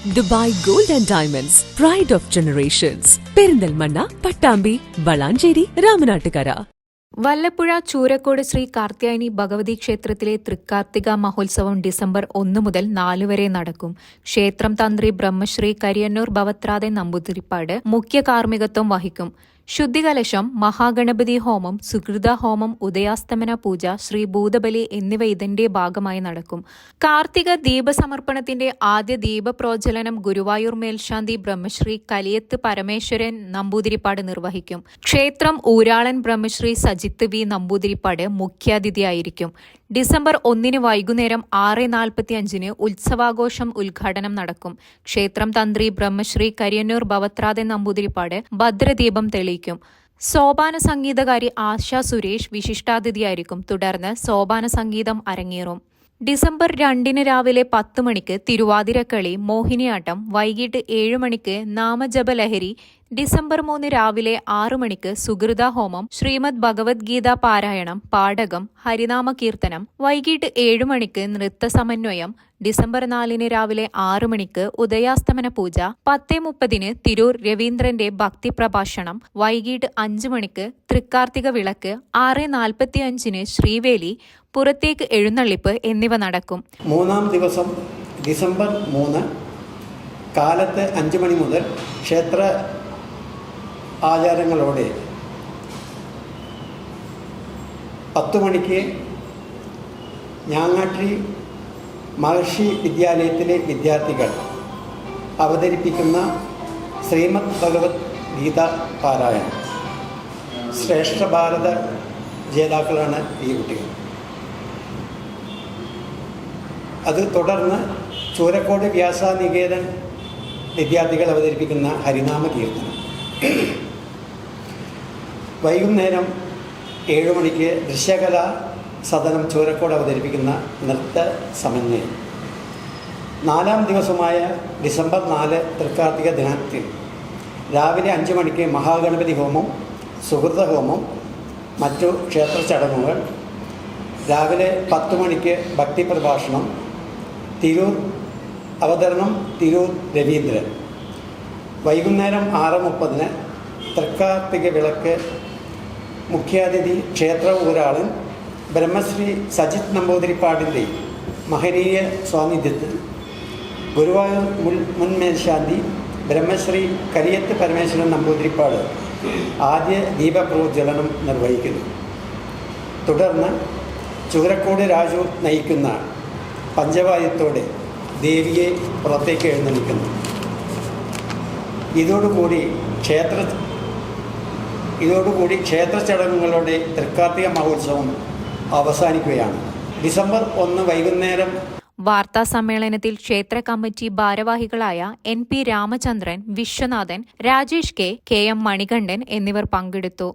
Dubai gold and diamonds pride of generations Perinthalmanna Pattambi Valanchery Ramanattukara. Vallapuzha Choorakode Sree Karthyayani Bhagavathi ക്ഷേത്രത്തിലെ തൃക്കാർത്തിക മഹോത്സവം December ഒന്ന് മുതൽ നാല് വരെ നടക്കും. ക്ഷേത്രം തന്ത്രി ബ്രഹ്മശ്രീ കരിയന്നൂർ ഭവത്രാതെ നമ്പൂതിരിപ്പാട് മുഖ്യ കാർമ്മികത്വം വഹിക്കും. ശുദ്ധികലശം മഹാഗണപതി ഹോമം സുഹൃത ഹോമം ഉദയാസ്തമന പൂജ ശ്രീ ഭൂതബലി എന്നിവ ഇതിന്റെ ഭാഗമായി നടക്കും. കാർത്തിക ദീപസമർപ്പണത്തിന്റെ ആദ്യ ദീപപ്രോജ്വലനം ഗുരുവായൂർ മേൽശാന്തി ബ്രഹ്മശ്രീ കലിയത്ത് പരമേശ്വരൻ നമ്പൂതിരിപ്പാട് നിർവഹിക്കും. ക്ഷേത്രം ഊരാളൻ ബ്രഹ്മശ്രീ സജിത്ത് വി നമ്പൂതിരിപ്പാട് മുഖ്യാതിഥിയായിരിക്കും. ഡിസംബർ ഒന്നിന് വൈകുന്നേരം ആറ് നാൽപ്പത്തി അഞ്ചിന് ഉത്സവാഘോഷം ഉദ്ഘാടനം നടക്കും. ക്ഷേത്രം തന്ത്രി ബ്രഹ്മശ്രീ കരിയന്നൂർ ഭവത്രാദൻ നമ്പൂതിരിപ്പാട് ഭദ്രദീപം തെളിയിക്കും. സോപാന സംഗീതകാരി ആശ സുരേഷ് വിശിഷ്ടാതിഥിയായിരിക്കും. തുടർന്ന് സോപാന സംഗീതം അരങ്ങേറും. ഡിസംബർ രണ്ടിന് രാവിലെ പത്ത് മണിക്ക് തിരുവാതിരക്കളി മോഹിനിയാട്ടം വൈകിട്ട് ഏഴ് മണിക്ക് നാമജപലഹരി ഡിസംബർ മൂന്ന് രാവിലെ ആറു മണിക്ക് സുഹൃത ഹോമം ശ്രീമദ് ഭഗവത്ഗീത പാരായണം പാഠകം ഹരിനാമ കീർത്തനം വൈകിട്ട് ഏഴു മണിക്ക് നൃത്ത സമന്വയം ഡിസംബർ നാലിന് രാവിലെ ആറു മണിക്ക് ഉദയാസ്തമന പൂജ പത്തേ മുപ്പതിന് തിരൂർ രവീന്ദ്രന്റെ ഭക്തി പ്രഭാഷണം വൈകിട്ട് അഞ്ചു മണിക്ക് തൃക്കാർത്തിക വിളക്ക് ആറ് നാൽപ്പത്തി അഞ്ചിന് ശ്രീവേലി പുറത്തേക്ക് എഴുന്നള്ളിപ്പ് എന്നിവ നടക്കും. മൂന്നാം ദിവസം ഡിസംബർ മൂന്ന് കാലത്ത് അഞ്ച് മണി മുതൽ ക്ഷേത്ര ആചാരങ്ങളോടെ പത്ത് മണിക്ക് ഞാങ്ങാട്ടി മഹർഷി വിദ്യാലയത്തിലെ വിദ്യാർത്ഥികൾ അവതരിപ്പിക്കുന്ന ശ്രീമദ് ഭഗവത് ഗീത പാരായണം. ശ്രേഷ്ഠ ഭാരത ജേതാക്കളാണ് ഈ കുട്ടികൾ. അത് തുടർന്ന് ചൂരക്കോട് വ്യാസനികേതൻ വിദ്യാർത്ഥികൾ അവതരിപ്പിക്കുന്ന ഹരിനാമ കീർത്തനം. വൈകുന്നേരം ഏഴു മണിക്ക് ദൃശ്യകല സദനം ചൂരക്കോട് അവതരിപ്പിക്കുന്ന നൃത്ത സമന്വയം. നാലാം ദിവസമായ ഡിസംബർ നാല് തൃക്കാർത്തിക ദിനത്തിൽ രാവിലെ അഞ്ച് മണിക്ക് മഹാഗണപതി ഹോമം സുഹൃത ഹോമം മറ്റു ക്ഷേത്ര ചടങ്ങുകൾ രാവിലെ പത്ത് മണിക്ക് ഭക്തി പ്രഭാഷണം തിരൂർ അവതരണം തിരൂർ രവീന്ദ്രൻ. വൈകുന്നേരം ആറ് മുപ്പതിന് തൃക്കാർത്തിക വിളക്ക് മുഖ്യാതിഥി ക്ഷേത്ര ഊരാളൻ ബ്രഹ്മശ്രീ സജിത് നമ്പൂതിരിപ്പാടിന്റെ മഹനീയ സ്വാന്നിധ്യത്തിൽ ഗുരുവായൂർ മുൻ മുൻ മേൽശാന്തി ബ്രഹ്മശ്രീ കരിയത്ത് പരമേശ്വരൻ നമ്പൂതിരിപ്പാട് ആദ്യ ദീപപ്രോജ്വലനം നിർവഹിക്കുന്നു. തുടർന്ന് ചുവരക്കോട് രാജു നയിക്കുന്ന പഞ്ചവായത്തോടെ ദേവിയെ പുറത്തേക്ക് എഴുന്നള്ളിക്കുന്നു. ഇതോടുകൂടി ക്ഷേത്ര ഇതോടുകൂടി ക്ഷേത്ര ചടങ്ങുകളുടെ തൃക്കാർത്തിക മഹോത്സവം അവസാനിക്കുകയാണ്. ഡിസംബർ ഒന്ന് വൈകുന്നേരം വാർത്താ സമ്മേളനത്തിൽ ക്ഷേത്ര കമ്മിറ്റി ഭാരവാഹികളായ N P Ramachandran Viswanathan Rajesh K K M Manikandan എന്നിവർ പങ്കെടുത്തു.